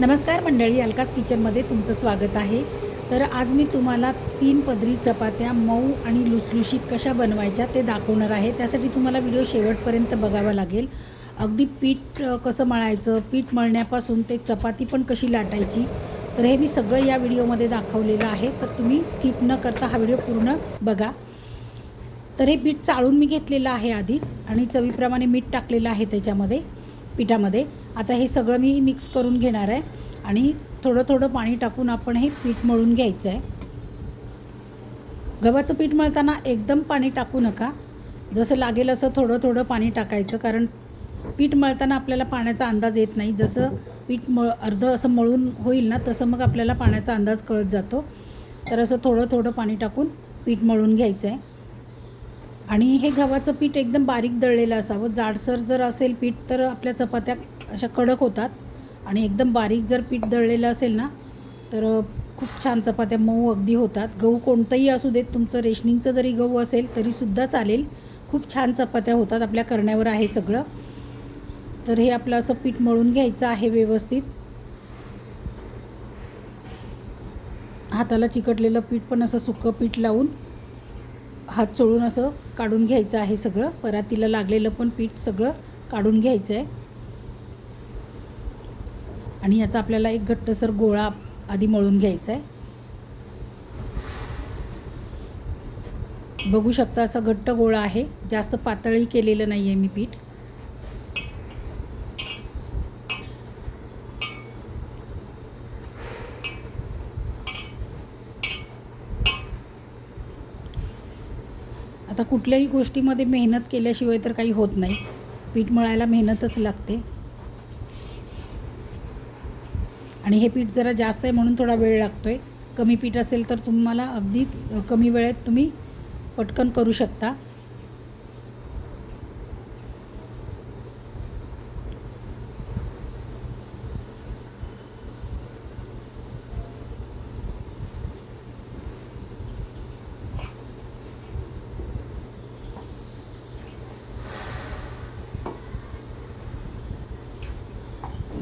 नमस्कार मंडळी अलकास किचनमध्ये तुमचं स्वागत आहे. तर आज मी तुम्हाला तीन पदरी चपात्या मऊ आणि लुसलुशीत कशा बनवायच्या ते दाखवणार आहे. त्यासाठी तुम्हाला व्हिडिओ शेवटपर्यंत बघावा लागेल. अगदी पीठ कसं मळायचं पीठ मळण्यापासून ते चपाती पण कशी लाटायची तर हे मी सगळं या व्हिडिओमध्ये दाखवलेलं आहे. तर तुम्ही स्किप न करता हा व्हिडिओ पूर्ण बघा. तर हे पीठ चाळून मी घेतलेलं आहे आधीच आणि चवीप्रमाणे मीठ टाकलेलं आहे त्याच्यामध्ये पिठामध्ये. आता हे सगळं मी मिक्स करून घेणार आहे. आणि थोडं थोडं पाणी टाकून आपण हे पीठ मळून घ्यायचं आहे. गव्हाचं पीठ मळताना एकदम पाणी टाकू नका. जसं लागेल असं थोडं थोडं पाणी टाकायचं कारण पीठ मळताना आपल्याला पाण्याचा अंदाज येत नाही. जसं पीठ मळ अर्धं असं मळून होईल ना तसं मग आपल्याला पाण्याचा अंदाज कळत जातो. तर असं थोडं थोडं पाणी टाकून पीठ मळून घ्यायचं आहे. आणि हे गव्हाचं पीठ एकदम बारीक दळलेलं असावं. जाडसर जर असेल पीठ तर आपल्या चपात्या अशा कडक होतात. आणि एकदम बारीक जर पीठ दळलेलं असेल ना तर खूप छान चपात्या मऊ अगदी होतात. गहू कोणतंही असू देत तुमचं रेशनिंगचं जरी गहू असेल तरीसुद्धा चालेल. खूप छान चपात्या होतात. आपल्या करण्यावर आहे सगळं. तर हे आपलं असं पीठ मळून घ्यायचं आहे व्यवस्थित. हाताला चिकटलेलं पीठ पण असं सुकं पीठ लावून हात चोळून असं काढून घ्यायचं आहे सगळं. परातीला लागलेलं पण पीठ सगळं काढून घ्यायचं आहे आणि याचा आपल्याला एक घट्टसर गोळा आधी मळून घ्यायचा आहे. बघू शकता असा घट्ट गोळा आहे. जास्त पातळही केलेलं नाही आहे मी पीठ. आता कुठल्याही गोष्टीमध्ये मेहनत केल्याशिवाय तर काही होत नाही. पीठ मळायला मेहनतच लागते. आणि हे पीठ जरा जास्त आहे म्हणून थोडा वेळ लागतो आहे कमी पीठ असेल तर तुम्हाला अगदी कमी वेळेत तुम्ही पटकन करू शकता.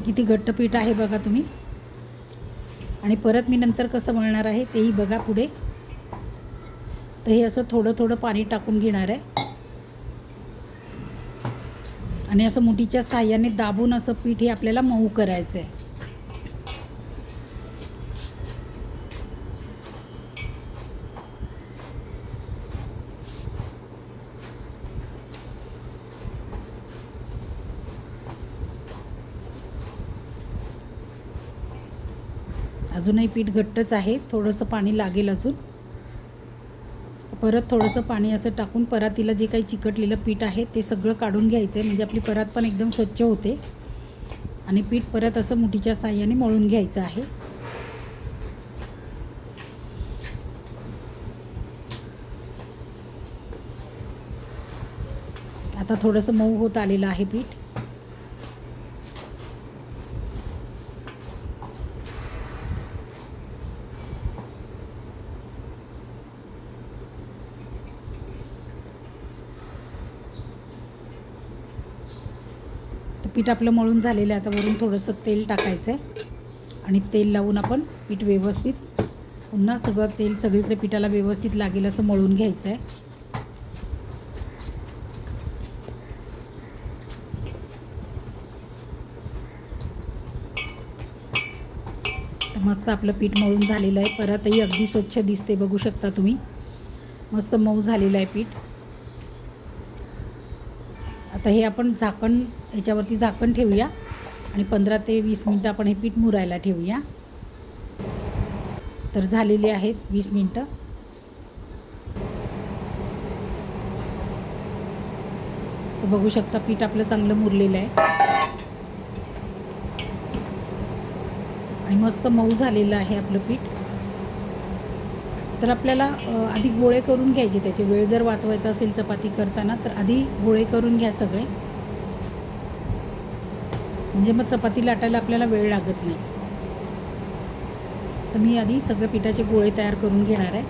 किती घट्ट पीठ आहे बघा तुम्ही. आणि परत मी नंतर कसं मळणार आहे तेही बघा पुढे. तर हे असं थोडं थोडं पाणी टाकून घेणार आहे. आणि असं मुठीच्या साह्याने दाबून असं पीठ हे आपल्याला मऊ करायचं आहे अजूनही पीठ घट्टच आहे. थोडंसं पाणी लागेल अजून. परत थोडंसं पाणी असं टाकून परातीला जे काही चिकटलेलं पीठ आहे ते सगळं काढून घ्यायचं आहे म्हणजे आपली परात पण एकदम स्वच्छ होते. आणि पीठ परत असं मुठीच्या साह्याने मळून घ्यायचं आहे. आता थोडंसं मऊ होत आलेलं आहे पीठ. पीठ आपलं मळून झालेलं आहे. आता वरून थोडंसं तेल टाकायचं आहे. आणि तेल लावून आपण पीठ व्यवस्थित पुन्हा सगळं तेल सगळीकडे पिठाला व्यवस्थित लागेल असं मळून घ्यायचं आहे. मस्त आपलं पीठ मळून झालेलं आहे. परतही अगदी स्वच्छ दिसते बघू शकता तुम्ही. मस्त मऊ झालेलं आहे पीठ. आता हे आपण झाकण ह्याच्यावरती झाकण ठेवूया. आणि पंधरा ते वीस मिनटं आपण हे पीठ मुरायला ठेवूया. तर झालेले आहेत वीस मिनटं. तर बघू शकता पीठ आपलं चांगलं मुरलेलं आहे. आणि मस्त मऊ झालेलं आहे आपलं पीठ. तर आपल्याला आधी गोळे करून घ्यायचे. त्याचे वेळ जर वाचवायचा असेल चपाती करताना तर आधी गोळे करून घ्या सगळे. म्हणजे मग चपाती लाटायला आपल्याला वेळ लागत नाही. तर मी आधी सगळे पिठाचे गोळे तयार करून घेणार आहे.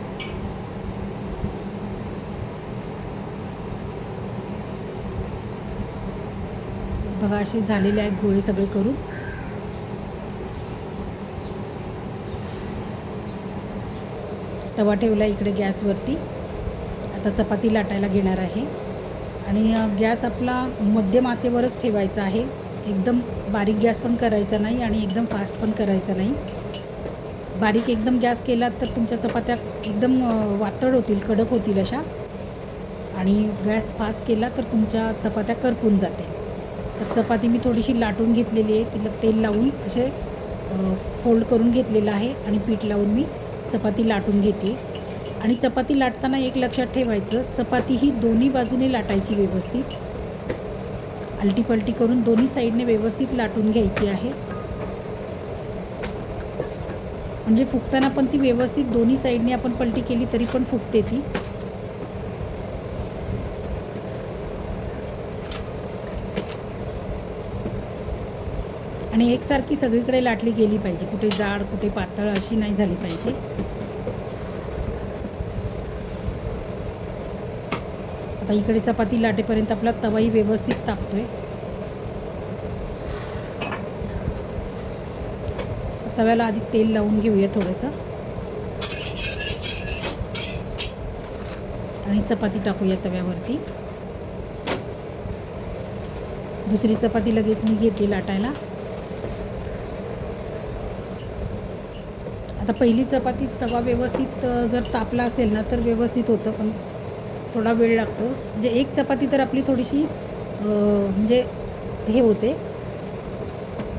बघा असे झालेले आहेत गोळे सगळे करून. तवा ठेवला इकडे गॅसवरती. आता चपाती लाटायला घेणार आहे. आणि गॅस आपला मध्यम आचेवरच ठेवायचा आहे. एकदम बारीक गॅस पण करायचा नाही आणि एकदम फास्ट पण करायचा नाही. बारीक एकदम गॅस केला तर तुमच्या चपात्या एकदम वातळ होतील कडक होतील अशा. आणि गॅस फास्ट केला तर तुमच्या चपात्या करपून जाते तर चपाती मी थोडीशी लाटून घेतलेली आहे. तिला तेल लावून असे फोल्ड करून घेतलेलं आहे आणि पीठ लावून मी चपाती लाटून घेते. आणि चपाती लाटताना एक लक्षात ठेवायचं चपाती ही दोन्ही बाजूने लाटायची व्यवस्थित. आलटी पलटी करून दोन्ही साईडने व्यवस्थित लाटून घ्यायची आहे. म्हणजे फुगताना पण ती व्यवस्थित दोन्ही साईडने आपण पलटी केली तरी पण फुगते ती. आणि एकसारखी सगळीकडे लाटली गेली पाहिजे. कुठे जाड कुठे पातळ अशी नाही झाली पाहिजे. आता इकडे चपाती लाटेपर्यंत आपला तवाही व्यवस्थित तापतोय. तव्याला आधी तेल लावून घेऊया थोडंसं. आणि चपाती टाकूया तव्यावरती. दुसरी चपाती लगेच मी घेते लाटायला. आता पहिली चपाती तवा व्यवस्थित जर तापला असेल ना तर व्यवस्थित होतं पण थोडा वेळ लागतो. म्हणजे एक चपाती तर आपली थोडीशी म्हणजे हे होते.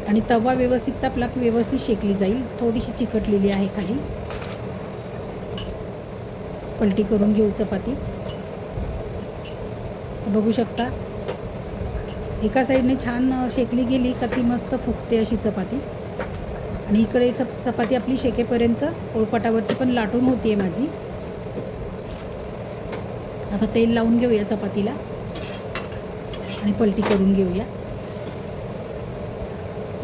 आणि तवा व्यवस्थित तापला की व्यवस्थित शेकली जाईल. थोडीशी चिकटलेली आहे खाली. पलटी करून घेऊ चपाती. बघू शकता. एका साईडने छान शेकली गेली का ती मस्त फुगते अशी चपाती. आणि इकडे चप चपाती आपली शेकेपर्यंत पोळपाटावरती पण लाटून होती आहे माझी. आता तेल लावून घेऊया चपातीला. आणि पलटी करून घेऊया.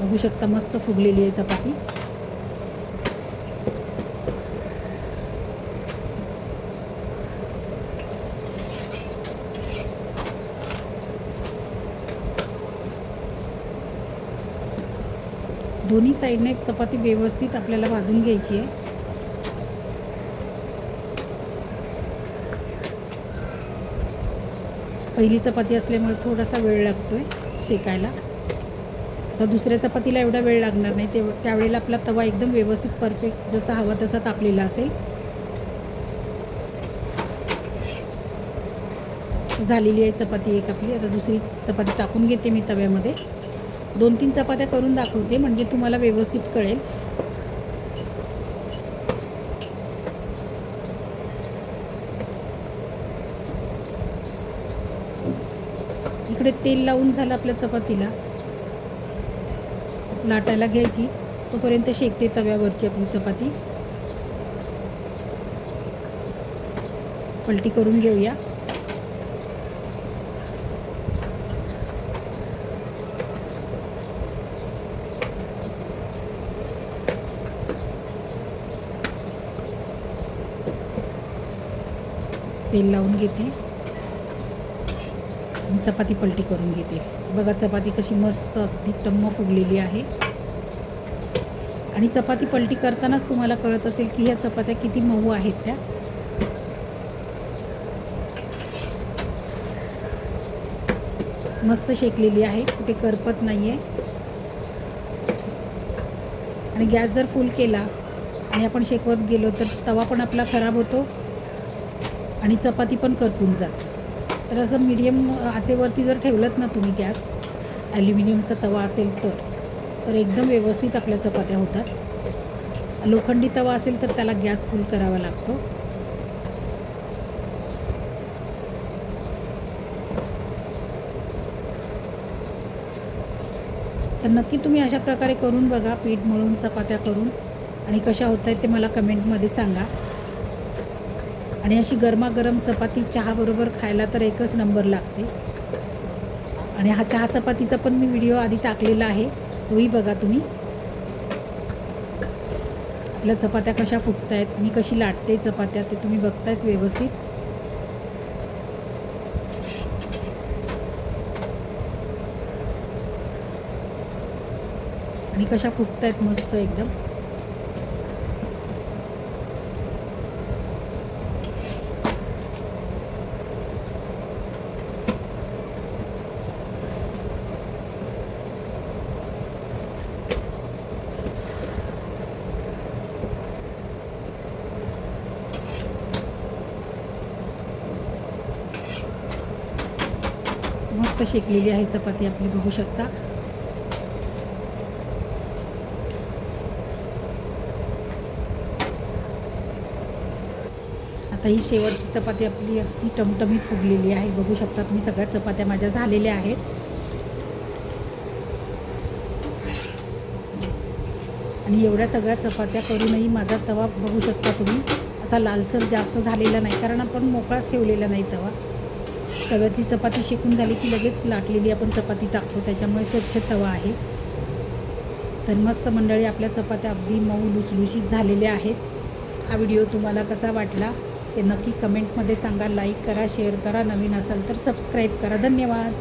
बघू शकता मस्त फुगलेली आहे चपाती. दोन्ही साईडने चपाती व्यवस्थित आपल्याला भाजून घ्यायची आहे. पहिली चपाती असल्यामुळे थोडासा वेळ लागतोय शेकायला. आता दुसऱ्या चपातीला एवढा वेळ लागणार नाही ते त्यावेळेला आपला तवा एकदम व्यवस्थित परफेक्ट जसा हवा तसा तापलेला असेल. झालेली आहे चपाती एक आपली. आता दुसरी चपाती टाकून घेते मी तव्यामध्ये. दोन तीन चपात्या करून दाखवते म्हणजे तुम्हाला व्यवस्थित कळेल. इकडे तेल लावून झालं आपल्या चपातीला. लाटायला घ्यायची. तोपर्यंत शेकते तव्यावरची आपली चपाती. पलटी करून घेऊया. तेल लावून घेते. चपाती पलटी करून घेते. बघा चपाती कशी मस्त अगदी टम्म फुगलेली आहे. आणि चपाती पलटी करतानाच तुम्हाला कळत असेल की ह्या चपात्या किती मऊ आहेत त्या. मस्त शेकलेली आहे. कुठे करपत नाही आहे आणि गॅस जर फुल केला आणि आपण शेकवत गेलो तर तवा पण आपला खराब होतो. आणि चपाती पण करपून जाते. तर असं मीडियम आचेवरती जर ठेवलंत ना तुम्ही गॅस ॲल्युमिनियमचा तवा असेल तर तर एकदम व्यवस्थित आपल्या चपात्या होतात. लोखंडी तवा असेल तर त्याला गॅस फुल करावा लागतो. तर नक्की तुम्ही अशा प्रकारे करून बघा पीठ मळून चपात्या करून. आणि कशा होत आहेत ते मला कमेंटमध्ये सांगा. आणि अशी गरमागरम चपाती चहाबरोबर खायला तर एकच नंबर लागते. आणि हा चहा चपातीचा पण मी व्हिडिओ आधी टाकलेला आहे. तोही बघा तुम्ही. आपल्या चपात्या कशा फुटतायत मी कशी लाटते चपात्या ते तुम्ही बघतायच व्यवस्थित. आणि कशा फुटतायत मस्त एकदम. मस्त शेकलेली आहे चपाती आपली बघू शकता. आता ही शेवटची चपाती आपली अगदी टमटमीत फुगलेली आहे. बघू शकता तुम्ही सगळ्या चपात्या माझ्या झालेल्या आहेत. आणि एवढ्या सगळ्या चपात्या करूनही माझा तवा बघू शकता तुम्ही. असा लालसर जास्त झालेला नाही कारण आपण मोकळाच ठेवलेला नाही तवा. तव्यातली चपाती शेकून झाली की लगेच लाटलेली आपण चपाती टाकतो. त्याच्यामुळे स्वच्छ तवा आहे. तर मस्त मंडळी आपल्या चपात्या अगदी मऊ लुसलुशीत झालेल्या आहेत. हा व्हिडिओ तुम्हाला कसा वाटला ते नक्की कमेंटमध्ये सांगा लाईक करा शेअर करा. नवीन असाल तर सबस्क्राईब करा. धन्यवाद.